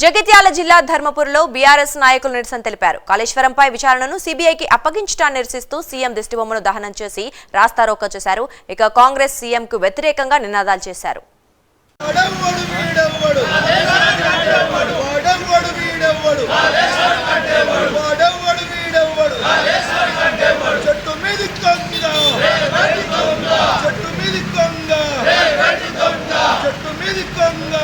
జగిత్యాల జిల్లా ధర్మపురిలో బీఆర్ఎస్ నాయకులు నిరసన తెలిపారు. కాళేశ్వరంపై విచారణను సీబీఐకి అప్పగించడాన్ని నిరసిస్తూ సీఎం దిష్టిబొమ్మను దహనం చేసి రాస్తారోకో చేశారు. ఇక కాంగ్రెస్ సీఎంకు వ్యతిరేకంగా నినాదాలు చేశారు. చెట్టు మీది కొంగ.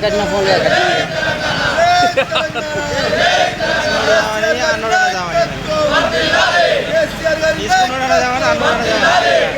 జై తెలంగాణ అన్నోడు అన్నోడు